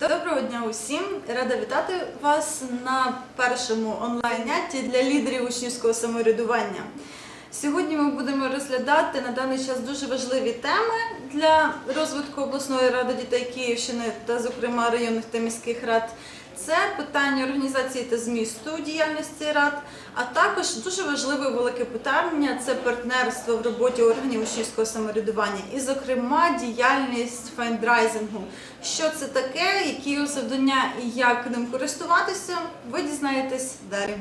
Доброго дня усім! Рада вітати вас на першому онлайн-няті для лідерів учнівського самоврядування. Сьогодні ми будемо розглядати на даний час дуже важливі теми для розвитку обласної ради дітей Київщини та, зокрема, районних та міських рад. Це питання організації та змісту діяльності рад, а також дуже важливе велике питання це партнерство в роботі органів учнівського самоврядування, і, зокрема, діяльність файндрайзингу. Що це таке, які його завдання і як ним користуватися, ви дізнаєтесь далі.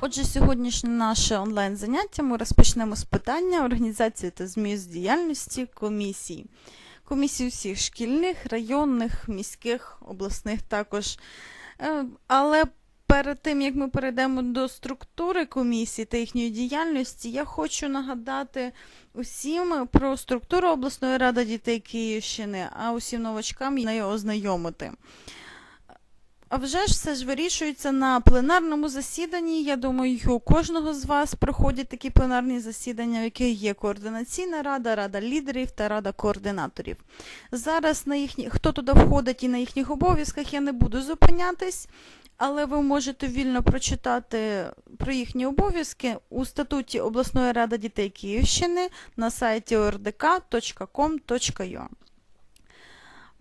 Отже, сьогоднішнє наше онлайн заняття ми розпочнемо з питання організації та зміст діяльності комісій. Комісій усіх шкільних, районних, міських, обласних також. Е, Але перед тим як ми перейдемо до структури комісії та їхньої діяльності, я хочу нагадати усім про структуру обласної ради дітей Київщини, а усім новачкам нею ознайомити. А вже ж все ж вирішується на пленарному засіданні. Я думаю, у кожного з вас проходять такі пленарні засідання, в яких є координаційна рада, рада лідерів та рада координаторів. Зараз на їхні хто туди входить і на їхніх обов'язках я не буду зупинятись, але ви можете вільно прочитати про їхні обов'язки у статуті обласної ради дітей Київщини на сайті ordk.com.ua.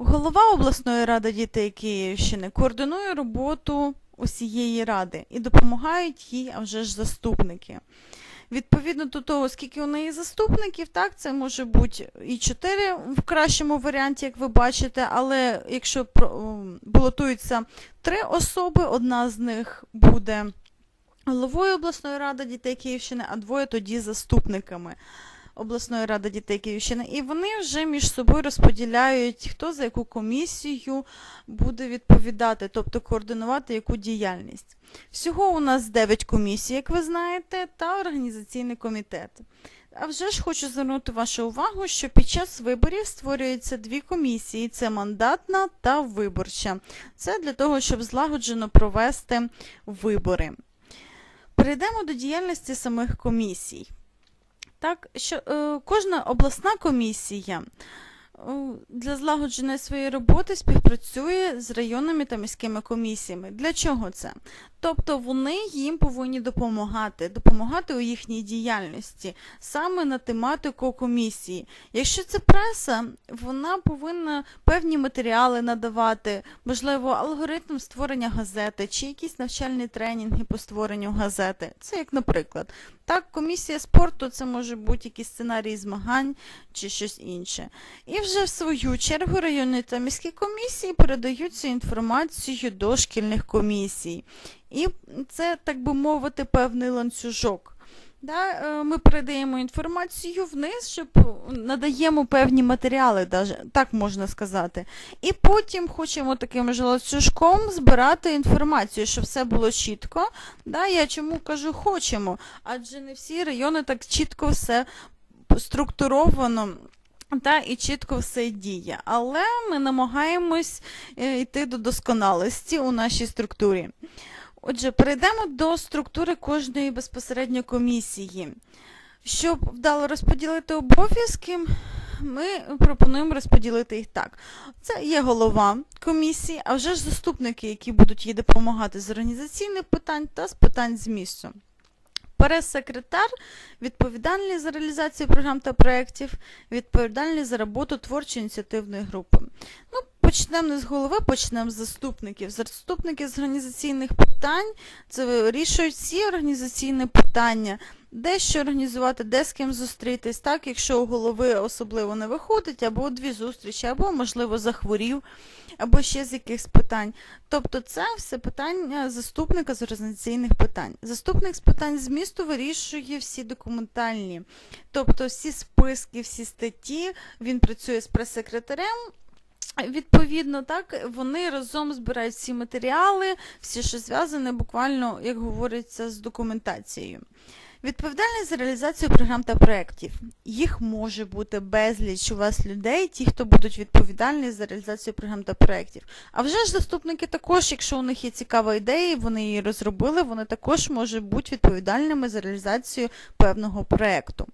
Голова обласної ради дітей Київщини координує роботу усієї ради і допомагають їй, а вже ж заступники. Відповідно до того, скільки у неї заступників, так, це може бути і 4 в кращому варіанті, як ви бачите, але якщо балотуються три особи, одна з них буде головою обласної ради дітей Київщини, а двоє тоді заступниками обласної ради дітей Київщини. І вони вже між собою розподіляють, хто за яку комісію буде відповідати, тобто координувати яку діяльність. Всього у нас 9 комісій, як ви знаєте, та організаційний комітет. А вже ж хочу звернути вашу увагу, що під час виборів створюються дві комісії: це мандатна та виборча. Це для того, щоб злагоджено провести вибори. Перейдемо до діяльності самих комісій. Так, що е, кожна обласна комісія е, для злагодження своєї роботи співпрацює з районними та міськими комісіями. Для чого це? Тобто вони їм повинні допомагати, допомагати у їхній діяльності, саме на тематику комісії. Якщо це преса, вона повинна певні матеріали надавати, можливо, алгоритм створення газети чи якісь навчальні тренінги по створенню газети. Це як, наприклад. Так, комісія спорту це може бути якийсь сценарій змагань чи щось інше. І вже в свою чергу районні та міські комісії передають цю інформацію до шкільних комісій. І це, так би мовити, певний ланцюжок. Да, е, ми передаємо інформацію вниз, щоб надаємо певні матеріали, так можна сказати. І потім хочемо таким же ланцюжком збирати інформацію, щоб все було чітко. Да, я чому кажу хочемо, адже не всі райони так чітко все структуровано. Та і чітко все діє. Але ми намагаємось е, йти до досконалості у нашій структурі. Отже, перейдемо до структури кожної безпосередньо комісії. Щоб вдало розподілити обов'язки, ми пропонуємо розподілити їх так. Це є голова комісії, а вже ж заступники, які будуть їй допомагати з організаційних питань та з питань змісту. Прес-секретар відповідальний за реалізацію програм та проєктів, відповідальний за роботу творчої ініціативної групи. Ну, почнемо не з голови, почнемо з заступників. Заступники з організаційних питань це вирішують всі організаційні питання, де що організувати, де з ким зустрітись, так, якщо у голови особливо не виходить, або дві зустрічі, або, можливо, захворів, або ще з якихось питань. Тобто це все питання заступника з організаційних питань. Заступник з питань змісту вирішує всі документальні, тобто всі списки, всі статті, він працює з прес-секретарем. Відповідно, так, вони разом збирають всі матеріали, всі, що зв'язане, буквально, як говориться, з документацією. Відповідальність за реалізацію програм та проєктів. Їх може бути безліч у вас людей, ті, хто будуть відповідальні за реалізацію програм та проєктів. А вже ж заступники також, якщо у них є цікава ідея, вони її розробили, вони також можуть бути відповідальними за реалізацію певного проєкту.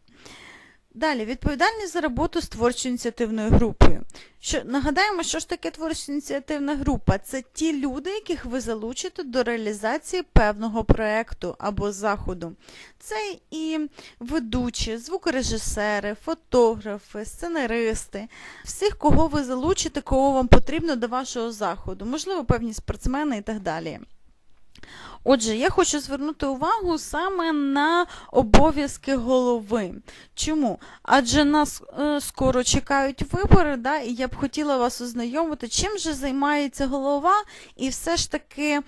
Далі, відповідальність за роботу з творчою ініціативною групою. Що, нагадаємо, що ж таке творча ініціативна група? Це ті люди, яких ви залучите до реалізації певного проєкту або заходу. Це і ведучі, звукорежисери, фотографи, сценаристи, всіх, кого ви залучите, кого вам потрібно до вашого заходу, можливо, певні спортсмени і так далі. Отже, я хочу звернути увагу саме на обов'язки голови. Чому? Адже нас е, скоро чекають вибори, да, і я б хотіла вас ознайомити, чим же займається голова, і все ж таки,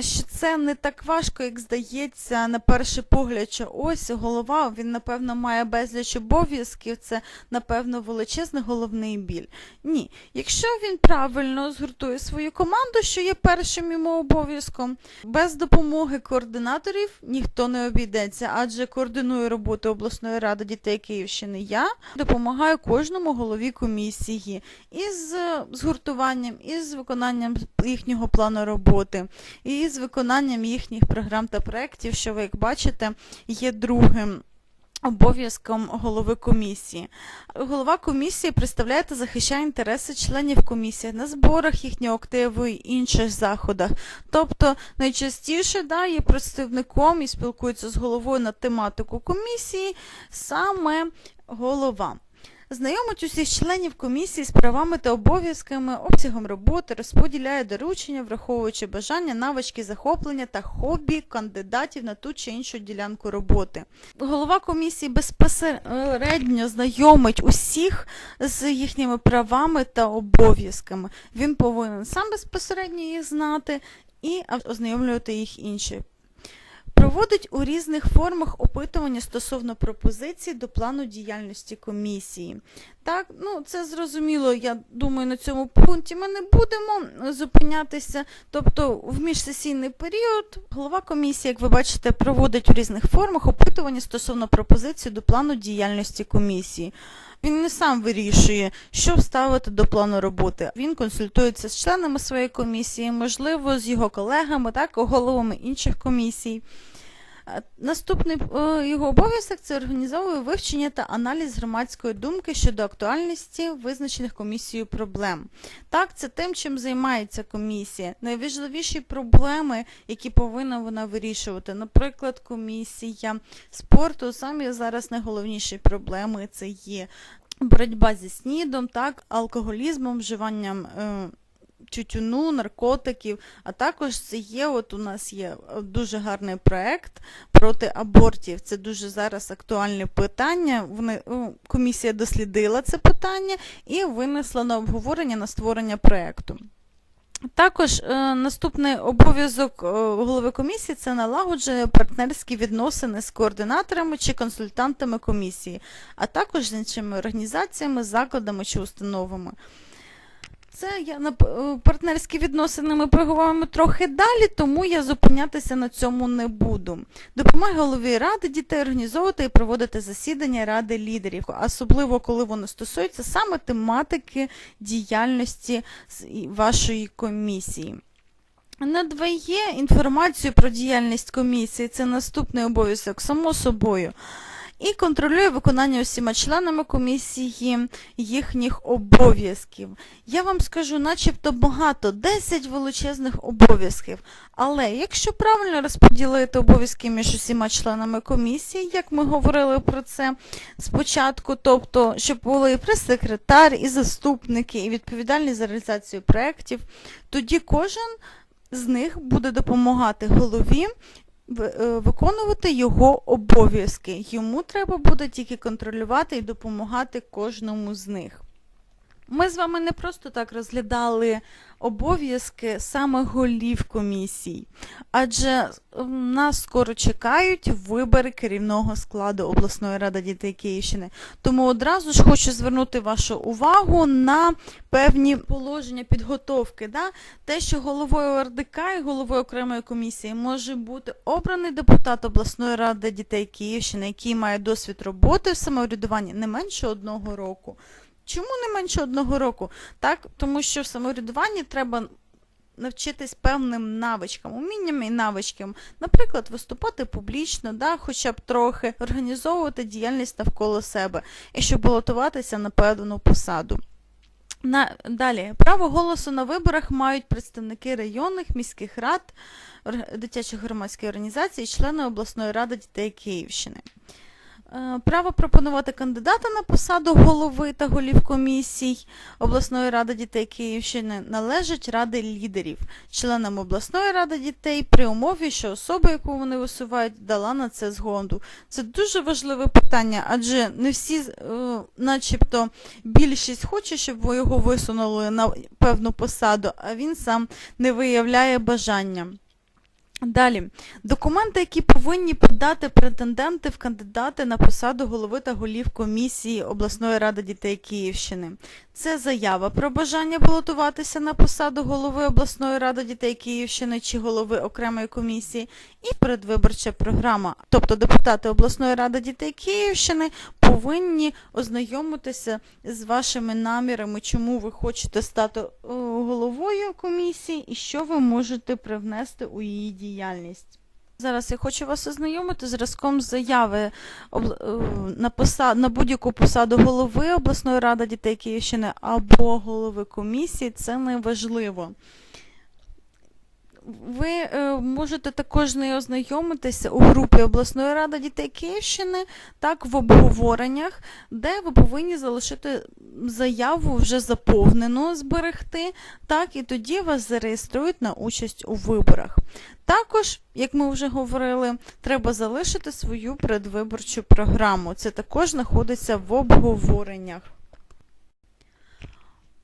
що це не так важко, як здається, на перший погляд, що ось голова, він, напевно, має безліч обов'язків, це, напевно, величезний головний біль. Ні, якщо він правильно згуртує свою команду, що є першим йому обов'язком, без допомоги координаторів ніхто не обійдеться, адже координую роботу обласної ради дітей Київщини я, допомагаю кожному голові комісії із е, згуртуванням, із виконанням їхнього плану роботи, і з виконанням їхніх програм та проєктів, що ви, як бачите, є другим. Обов'язком голови комісії. Голова комісії представляє та захищає інтереси членів комісії на зборах їхнього активу і інших заходах. Тобто найчастіше да, є представником і спілкується з головою на тематику комісії саме голова. Знайомить усіх членів комісії з правами та обов'язками, обсягом роботи, розподіляє доручення, враховуючи бажання, навички, захоплення та хобі кандидатів на ту чи іншу ділянку роботи. Голова комісії безпосередньо знайомить усіх з їхніми правами та обов'язками. Він повинен сам безпосередньо їх знати і ознайомлювати їх інших. Проводить у різних формах опитування стосовно пропозицій до плану діяльності комісії. Так, ну це зрозуміло, я думаю, на цьому пункті ми не будемо зупинятися. Тобто, в міжсесійний період голова комісії, як ви бачите, проводить у різних формах опитування стосовно пропозицій до плану діяльності комісії. Він не сам вирішує, що вставити до плану роботи. Він консультується з членами своєї комісії, можливо, з його колегами, так, головами інших комісій. Наступний е, його обов'язок це організовує вивчення та аналіз громадської думки щодо актуальності визначених комісією проблем. Так, це тим, чим займається комісія. Найважливіші проблеми, які повинна вона вирішувати. Наприклад, комісія спорту, самі зараз найголовніші проблеми це є боротьба зі снідом, так, алкоголізмом, вживанням. Е, тютюну, наркотиків, а також це є, от у нас є е, дуже гарний проект проти абортів. Це дуже зараз актуальне питання. Вони, ну, комісія дослідила це питання і винесла на обговорення на створення проекту. Також е, наступний обов'язок е, голови комісії це налагодження партнерські відносини з координаторами чи консультантами комісії, а також з іншими організаціями, закладами чи установами. Це я на е, партнерські відносини ми поговоримо трохи далі, тому я зупинятися на цьому не буду. Допомагає голові ради дітей організовувати і проводити засідання ради лідерів, особливо коли воно стосується саме тематики діяльності вашої комісії. Надває інформацію про діяльність комісії, це наступний обов'язок, само собою. І контролює виконання усіма членами комісії їхніх обов'язків. Я вам скажу, начебто багато, 10 величезних обов'язків. Але якщо правильно розподілити обов'язки між усіма членами комісії, як ми говорили про це спочатку, тобто, щоб були і прес-секретар, і заступники, і відповідальні за реалізацію проєктів, тоді кожен з них буде допомагати голові виконувати його обов'язки. Йому треба буде тільки контролювати і допомагати кожному з них. Ми з вами не просто так розглядали обов'язки саме голів комісій, адже нас скоро чекають вибори керівного складу обласної ради дітей Київщини. Тому одразу ж хочу звернути вашу увагу на певні положення підготовки. Да? Те, що головою РДК і головою окремої комісії може бути обраний депутат обласної ради дітей Київщини, який має досвід роботи в самоврядуванні не менше одного року. Чому не менше одного року? Так, тому що в самоврядуванні треба навчитись певним навичкам, умінням і навичкам, наприклад, виступати публічно, да, хоча б трохи, організовувати діяльність навколо себе і щоб балотуватися на певну посаду. На, далі, право голосу на виборах мають представники районних, міських рад, дитячих громадських організацій, члени обласної ради дітей Київщини. Е, Право пропонувати кандидата на посаду голови та голів комісій обласної ради дітей Київщини належить ради лідерів, членам обласної ради дітей при умові, що особа, яку вони висувають, дала на це згоду. Це дуже важливе питання, адже не всі, е, начебто, більшість хоче, щоб його висунули на певну посаду, а він сам не виявляє бажання. Далі, документи, які повинні подати претенденти в кандидати на посаду голови та голів комісії обласної ради дітей Київщини. Це заява про бажання балотуватися на посаду голови обласної ради дітей Київщини чи голови окремої комісії, і передвиборча програма. Тобто депутати обласної ради дітей Київщини повинні ознайомитися з вашими намірами, чому ви хочете стати е, головою комісії і що ви можете привнести у її діяльність. Зараз я хочу вас ознайомити з зразком заяви е, на, посад, на будь-яку посаду голови обласної ради дітей Київщини або голови комісії. Це не важливо. Ви е, можете також з нею ознайомитися у групі обласної ради дітей Київщини, так в обговореннях, де ви повинні залишити заяву вже заповнену, зберегти, так і тоді вас зареєструють на участь у виборах. Також, як ми вже говорили, треба залишити свою передвиборчу програму. Це також знаходиться в обговореннях.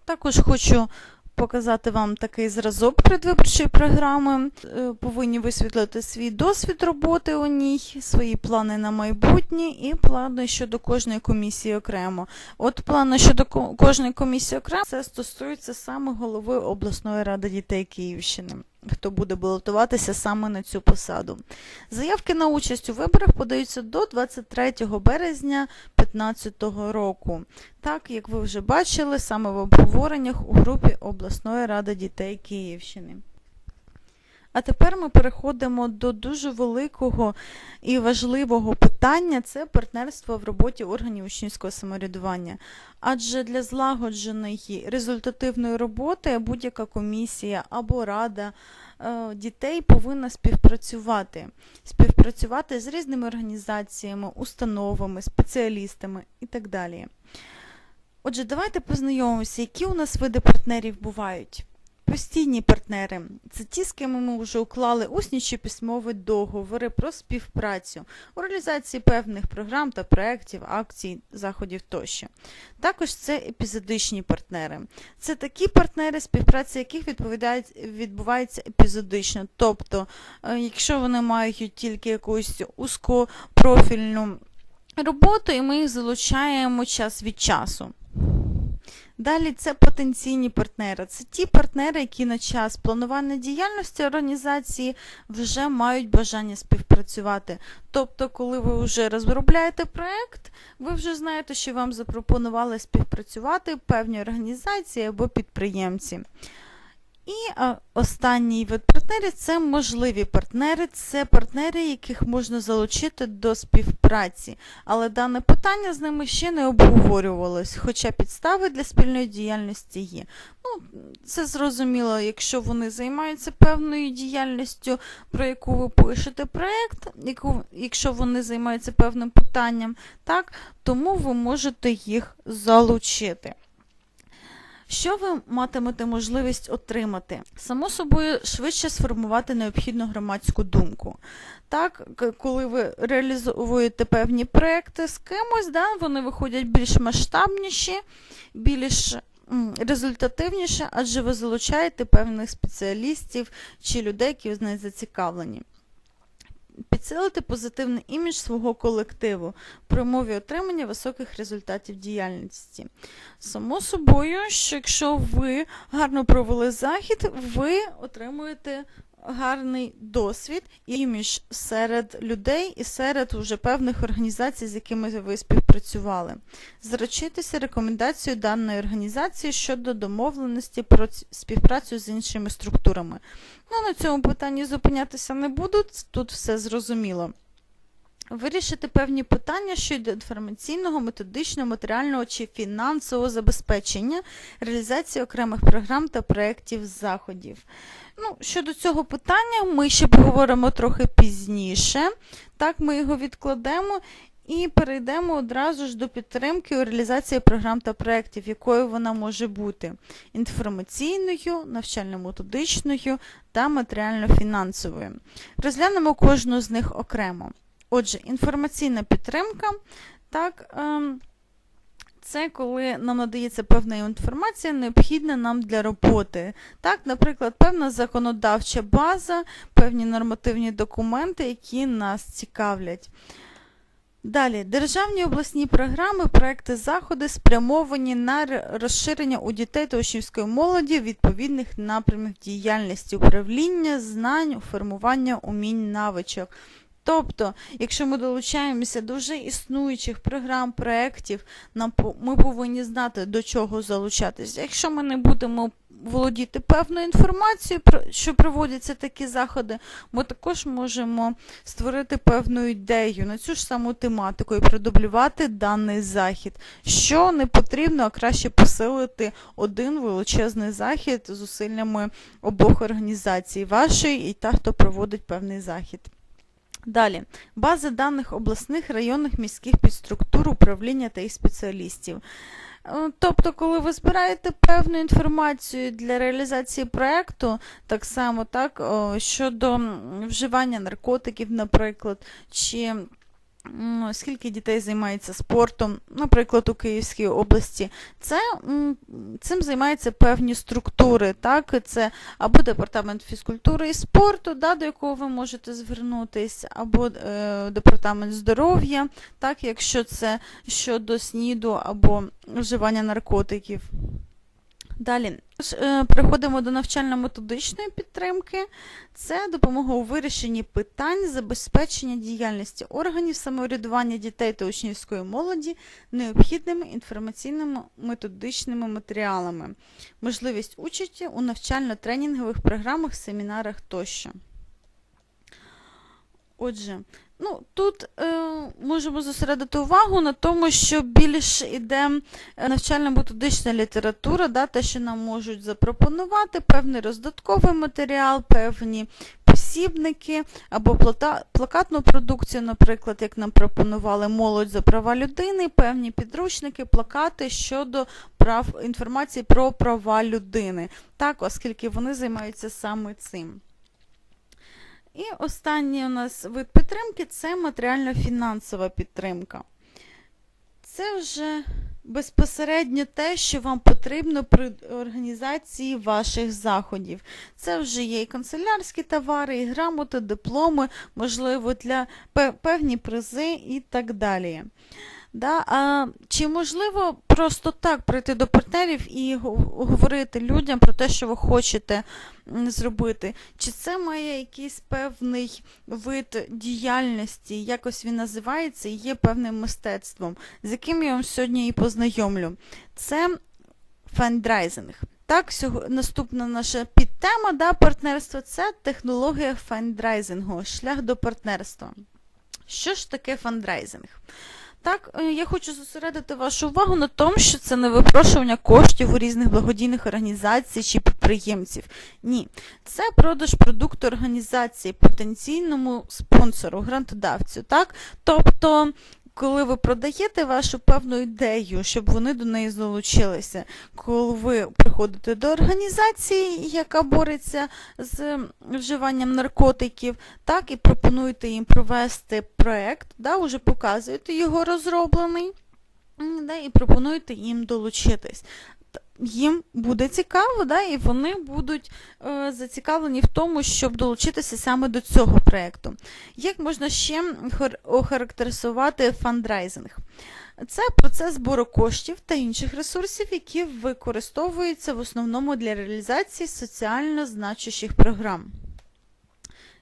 Також хочу показати вам такий зразок предвиборчої програми. Е, Повинні висвітлити свій досвід роботи у ній, свої плани на майбутнє і плани щодо кожної комісії окремо. От плани щодо кожної комісії окремо це стосується саме голови обласної ради дітей Київщини. Хто буде балотуватися саме на цю посаду. Заявки на участь у виборах подаються до 23 березня 2015 року. Так, як ви вже бачили, саме в обговореннях у групі обласної ради дітей Київщини. А тепер ми переходимо до дуже великого і важливого питання це партнерство в роботі органів учнівського самоврядування. Адже для злагодженої результативної роботи будь-яка комісія або рада е, дітей повинна співпрацювати. Співпрацювати з різними організаціями, установами, спеціалістами і так далі. Отже, давайте познайомимося, які у нас види партнерів бувають. Постійні партнери це ті, з ким ми вже уклали усні чи письмові договори про співпрацю у реалізації певних програм та проєктів, акцій, заходів тощо. Також це епізодичні партнери. Це такі партнери, співпраця яких відбувається епізодично. Тобто, е, якщо вони мають тільки якусь узкопрофільну роботу, і ми їх залучаємо час від часу. Далі це потенційні партнери. Це ті партнери, які на час планування діяльності організації вже мають бажання співпрацювати. Тобто, коли ви вже розробляєте проект, ви вже знаєте, що вам запропонували співпрацювати певні організації або підприємці. І останній вид партнерів це можливі партнери, це партнери, яких можна залучити до співпраці. Але дане питання з ними ще не обговорювалось, хоча підстави для спільної діяльності є. Ну, це зрозуміло, якщо вони займаються певною діяльністю, про яку ви пишете проєкт, якщо вони займаються певним питанням, так, тому ви можете їх залучити. Що ви матимете можливість отримати? Само собою, швидше сформувати необхідну громадську думку. Так, коли ви реалізовуєте певні проекти з кимось, да, вони виходять більш масштабніші, більш результативніше, адже ви залучаєте певних спеціалістів чи людей, які з нею зацікавлені. Підсилити позитивний імідж свого колективу при умові отримання високих результатів діяльності. Само собою, що якщо ви гарно провели захід, ви отримуєте гарний досвід іміж серед людей і серед уже певних організацій, з якими ви співпрацювали. Зрочитися рекомендацією даної організації щодо домовленості про співпрацю з іншими структурами. Ну, на цьому питанні зупинятися не буду, тут все зрозуміло. Вирішити певні питання щодо інформаційного, методичного, матеріального чи фінансового забезпечення реалізації окремих програм та проєктів заходів. Ну, щодо цього питання ми ще поговоримо трохи пізніше. Так, ми його відкладемо і перейдемо одразу ж до підтримки у реалізації програм та проєктів, якою вона може бути інформаційною, навчально-методичною та матеріально-фінансовою. Розглянемо кожну з них окремо. Отже, інформаційна підтримка, так, ем, це коли нам надається певна інформація, необхідна нам для роботи. Так, наприклад, певна законодавча база, певні нормативні документи, які нас цікавлять. Далі, державні обласні програми, проекти, заходи спрямовані на розширення у дітей та учнівської молоді відповідних напрямів діяльності, управління, знань, формування умінь, навичок. Тобто, якщо ми долучаємося до вже існуючих програм, проєктів, ми повинні знати, до чого залучатися. Якщо ми не будемо володіти певною інформацією, що проводяться такі заходи, ми також можемо створити певну ідею на цю ж саму тематику і продублювати даний захід. Що не потрібно, а краще посилити один величезний захід зусиллями обох організацій, вашої і та, хто проводить певний захід. Далі, бази даних обласних, районних, міських підструктур управління та їх спеціалістів. Е, Тобто, коли ви збираєте певну інформацію для реалізації проєкту, так само так, щодо вживання наркотиків, наприклад, чи скільки дітей займається спортом, наприклад, у Київській області, це, цим займаються певні структури, так, це або департамент фізкультури і спорту, да, до якого ви можете звернутися, або е, департамент здоров'я, так, якщо це щодо СНІДу або вживання наркотиків. Далі е, переходимо до навчально-методичної підтримки. Це допомога у вирішенні питань забезпечення діяльності органів самоврядування дітей та учнівської молоді необхідними інформаційними методичними матеріалами, можливість участі у навчально-тренінгових програмах, семінарах тощо. Отже, ну, тут е, можемо зосередити увагу на тому, що більш іде е, навчально-методична література, да, те, що нам можуть запропонувати, певний роздатковий матеріал, певні посібники або плата, плакатну продукцію, наприклад, як нам пропонували молодь за права людини, певні підручники, плакати щодо прав інформації про права людини, так, оскільки вони займаються саме цим. І останній у нас вид підтримки це матеріально-фінансова підтримка. Це вже безпосередньо те, що вам потрібно при організації ваших заходів. Це вже є і канцелярські товари, і грамоти, дипломи, можливо, для певні призи і так далі. Да? А, чи можливо просто так прийти до партнерів і говорити людям про те, що ви хочете зробити? Чи це має якийсь певний вид діяльності, якось він називається і є певним мистецтвом, з яким я вам сьогодні і познайомлю? Це фандрайзинг. Так, наступна наша підтема да, партнерства це технологія фандрайзингу, шлях до партнерства. Що ж таке фандрайзинг? Так, е, я хочу зосередити вашу увагу на тому, що це не випрошування коштів у різних благодійних організацій чи підприємців. Ні, це продаж продукту організації потенційному спонсору, грантодавцю. Так? Тобто, коли ви продаєте вашу певну ідею, щоб вони до неї залучилися, коли ви приходите до організації, яка бореться з вживанням наркотиків, так і пропонуєте їм провести проект, да, вже показуєте його розроблений, да, і пропонуєте їм долучитись. Їм буде цікаво, да, і вони будуть е, зацікавлені в тому, щоб долучитися саме до цього проєкту. Як можна ще охарактеризувати фандрайзинг? Це процес збору коштів та інших ресурсів, які використовуються в основному для реалізації соціально значущих програм.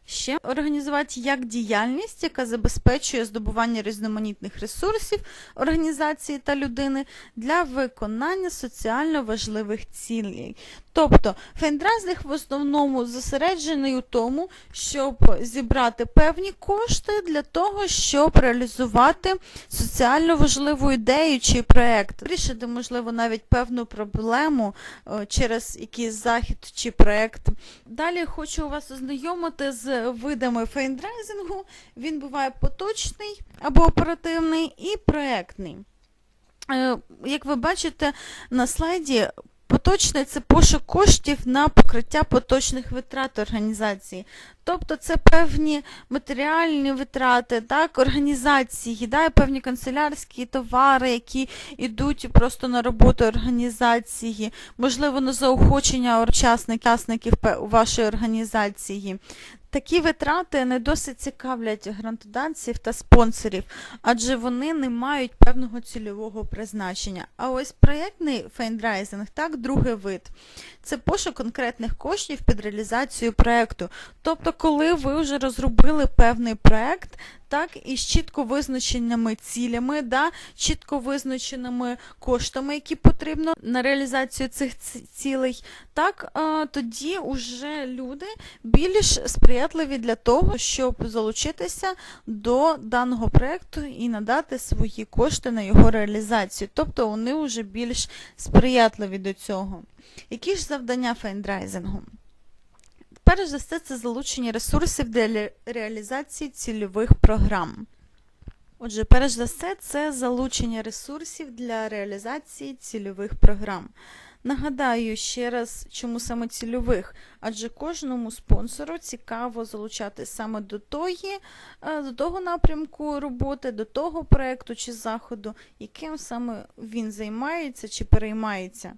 Ще організувати як діяльність, яка забезпечує здобування різноманітних ресурсів організації та людини для виконання соціально важливих цілей. Тобто фендрайзинг в основному зосереджений у тому, щоб зібрати певні кошти для того, щоб реалізувати соціально важливу ідею чи проект, вирішити, можливо, навіть певну проблему е, через якийсь захід чи проект. Далі хочу вас ознайомити з видами фейндрайзингу. Він буває поточний або оперативний і проектний. Е, Як ви бачите на слайді, поточний це пошук коштів на покриття поточних витрат організації. Тобто це певні матеріальні витрати, так, організації, да, певні канцелярські товари, які йдуть просто на роботу організації, можливо, на заохочення учасників вашої організації. Такі витрати не досить цікавлять грантодавців та спонсорів, адже вони не мають певного цільового призначення. А ось проєктний фейндрайзинг, так, другий вид. Це пошук конкретних коштів під реалізацію проєкту. Тобто, коли ви вже розробили певний проєкт, так, із чітко визначеними цілями, да, чітко визначеними коштами, які потрібно на реалізацію цих цілей, так, тоді вже люди більш сприятливі для того, щоб залучитися до даного проєкту і надати свої кошти на його реалізацію. Тобто вони вже більш сприятливі до цього. Які ж завдання фейндрайзингу? Перш за все, це залучення ресурсів для реалізації цільових програм. Отже, перш за все, це залучення ресурсів для реалізації цільових програм. Нагадаю ще раз, чому саме цільових, адже кожному спонсору цікаво залучати саме до, тої, е, до того напрямку роботи, до того проєкту чи заходу, яким саме він займається чи переймається.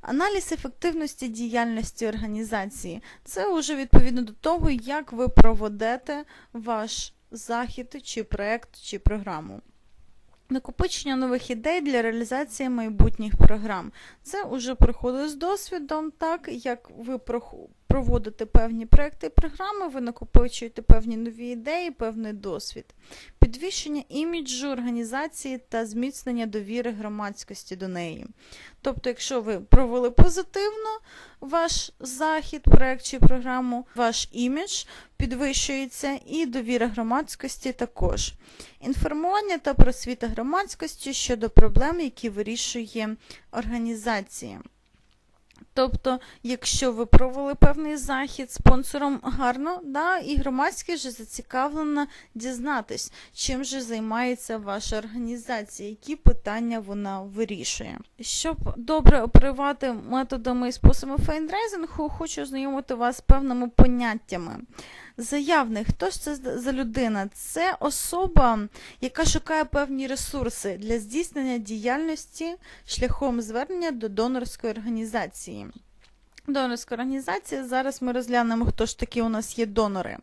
Аналіз ефективності діяльності організації це вже відповідно до того, як ви проведете ваш захід чи проект чи програму. Накопичення нових ідей для реалізації майбутніх програм. Це уже приходить з досвідом, так як ви проводите певні проекти і програми, ви накопичуєте певні нові ідеї, певний досвід. Підвищення іміджу організації та зміцнення довіри громадськості до неї. Тобто, якщо ви провели позитивно ваш захід, проект чи програму, ваш імідж підвищується і довіра громадськості також. Інформування та просвіта громадськості щодо проблем, які вирішує організація. Тобто, якщо ви провели певний захід спонсором гарно, да, і громадськість вже зацікавлена дізнатись, чим же займається ваша організація, які питання вона вирішує. Щоб добре оперувати методами і способами фейндрайзингу, хочу знайомити вас з певними поняттями. Заявник, хто ж це за людина? Це особа, яка шукає певні ресурси для здійснення діяльності шляхом звернення до донорської організації. Донорська організація, зараз ми розглянемо, хто ж такі у нас є донори.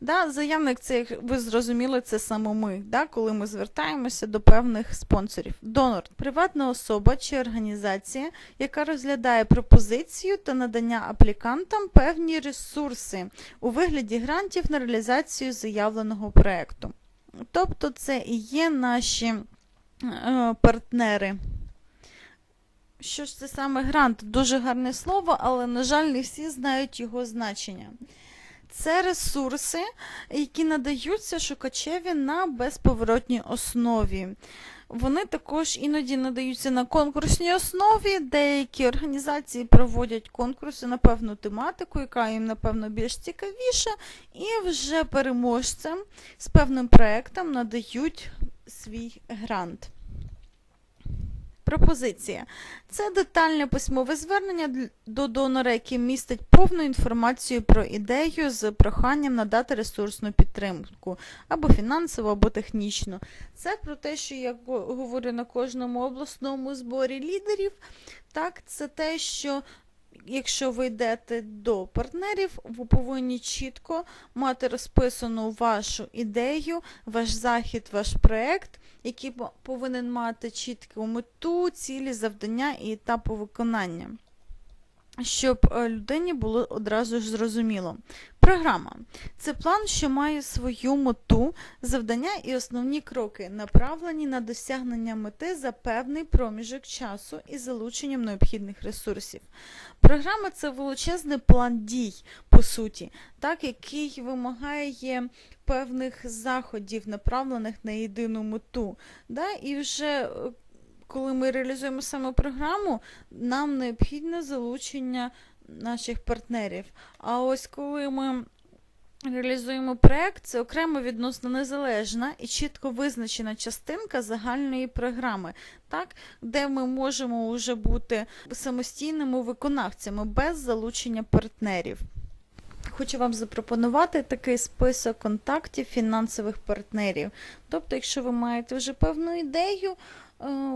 Да, заявник, це, як ви зрозуміли, це саме ми, да, коли ми звертаємося до певних спонсорів. Донор приватна особа чи організація, яка розглядає пропозицію та надання аплікантам певні ресурси у вигляді грантів на реалізацію заявленого проєкту. Тобто це і є наші е, партнери. Що ж це саме грант? Дуже гарне слово, але, на жаль, не всі знають його значення. Це ресурси, які надаються шукачеві на безповоротній основі. Вони також іноді надаються на конкурсній основі. Деякі організації проводять конкурси на певну тематику, яка їм, напевно, більш цікавіша, і вже переможцям з певним проєктом надають свій грант. Пропозиція. Це детальне письмове звернення до донора, яке містить повну інформацію про ідею з проханням надати ресурсну підтримку або фінансову, або технічну. Це про те, що я говорю на кожному обласному зборі лідерів. Так, це те, що якщо ви йдете до партнерів, ви повинні чітко мати розписану вашу ідею, ваш захід, ваш проект, який повинен мати чітку мету, цілі, завдання і етапи виконання. Щоб е, людині було одразу ж зрозуміло. Програма це план, що має свою мету, завдання і основні кроки, направлені на досягнення мети за певний проміжок часу із залученням необхідних ресурсів. Програма це величезний план дій, по суті, так, який вимагає певних заходів, направлених на єдину мету. Да? І вже е, коли ми реалізуємо саме програму, нам необхідне залучення наших партнерів. А ось коли ми реалізуємо проект, це окремо відносно незалежна і чітко визначена частинка загальної програми, так, де ми можемо вже бути самостійними виконавцями без залучення партнерів. Хочу вам запропонувати такий список контактів фінансових партнерів. Тобто, якщо ви маєте вже певну ідею,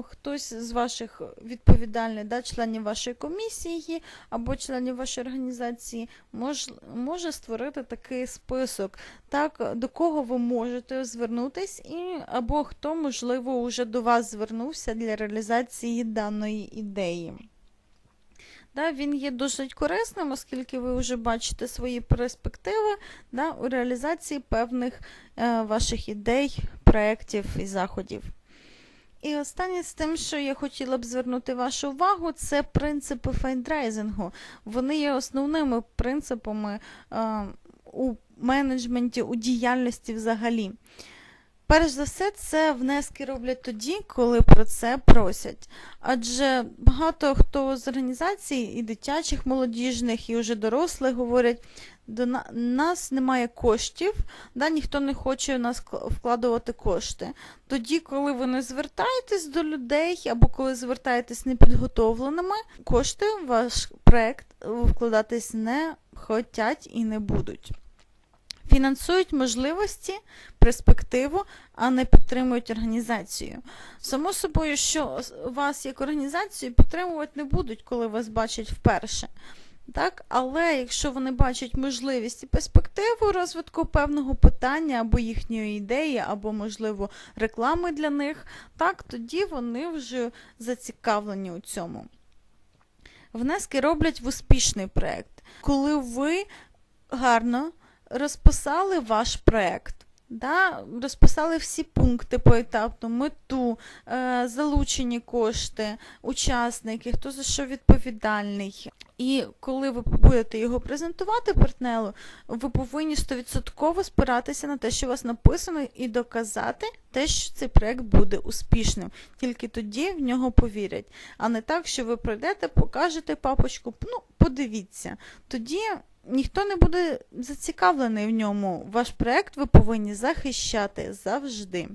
хтось з ваших відповідальних да, членів вашої комісії або членів вашої організації мож, може створити такий список, так, до кого ви можете звернутись, і, або хто, можливо, вже до вас звернувся для реалізації даної ідеї. Да, він є досить корисним, оскільки ви вже бачите свої перспективи да, у реалізації певних е, ваших ідей, проєктів і заходів. І останнє з тим, що я хотіла б звернути вашу увагу, це принципи фейндрайзингу. Вони є основними принципами е, у менеджменті, у діяльності взагалі. Перш за все, це внески роблять тоді, коли про це просять. Адже багато хто з організацій, і дитячих, молодіжних, і вже дорослих говорять, до нас немає коштів, да, ніхто не хоче у нас вкладувати кошти. Тоді, коли ви не звертаєтесь до людей, або коли звертаєтесь непідготовленими, кошти в ваш проект вкладатись не хотять і не будуть. Фінансують можливості, перспективу, а не підтримують організацію. Само собою, що вас як організацію підтримувати не будуть, коли вас бачать вперше. Так? Але якщо вони бачать можливість і перспективу розвитку певного питання або їхньої ідеї, або, можливо, реклами для них, так, тоді вони вже зацікавлені у цьому. Внески роблять в успішний проєкт, коли ви гарно розписали ваш проєкт. Да, розписали всі пункти поетапно, мету, е, залучені кошти, учасники, хто за що відповідальний. І коли ви будете його презентувати партнеру, ви повинні 100% спиратися на те, що у вас написано, і доказати те, що цей проект буде успішним. Тільки тоді в нього повірять. А не так, що ви прийдете, покажете папочку, ну, подивіться. Тоді ніхто не буде зацікавлений в ньому. Ваш проект ви повинні захищати завжди.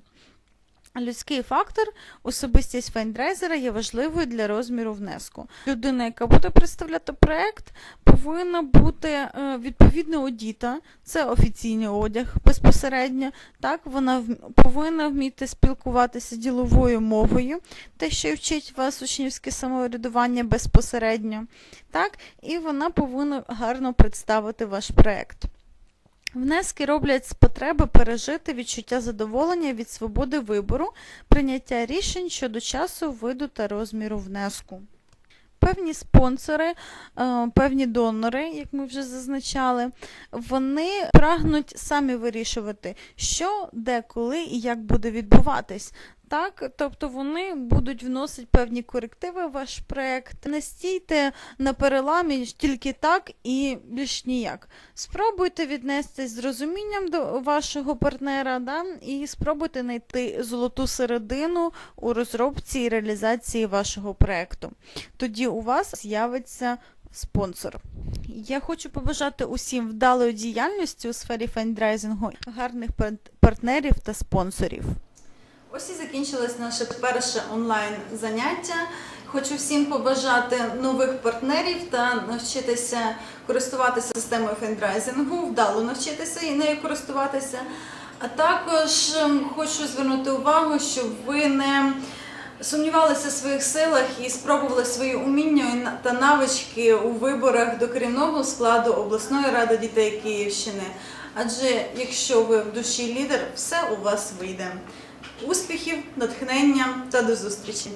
Людський фактор, особистість фейндрайзера є важливою для розміру внеску. Людина, яка буде представляти проект, повинна бути е, відповідно одіта, це офіційний одяг безпосередньо. Так, вона повинна вміти спілкуватися діловою мовою, те, що вчить вас учнівське самоврядування безпосередньо. Так, і вона повинна гарно представити ваш проект. Внески роблять з потреби пережити відчуття задоволення від свободи вибору, прийняття рішень щодо часу, виду та розміру внеску. Певні спонсори, е, певні донори, як ми вже зазначали, вони прагнуть самі вирішувати, що, де, коли і як буде відбуватись. Так, тобто вони будуть вносити певні корективи в ваш проект. Не стійте на переламі тільки так і більш ніяк. Спробуйте віднестись з розумінням до вашого партнера, да, і спробуйте знайти золоту середину у розробці і реалізації вашого проекту. Тоді у вас з'явиться спонсор. Я хочу побажати усім вдалої діяльності у сфері фендрайзингу, гарних партнерів та спонсорів. Ось і закінчилось наше перше онлайн заняття. Хочу всім побажати нових партнерів та навчитися користуватися системою фендрайзингу, вдало навчитися і нею користуватися. А також ем, хочу звернути увагу, щоб ви не сумнівалися в своїх силах і спробували свої уміння та навички у виборах до керівного складу обласної ради дітей Київщини. Адже якщо ви в душі лідер, все у вас вийде. Успіхів, натхнення та до зустрічі!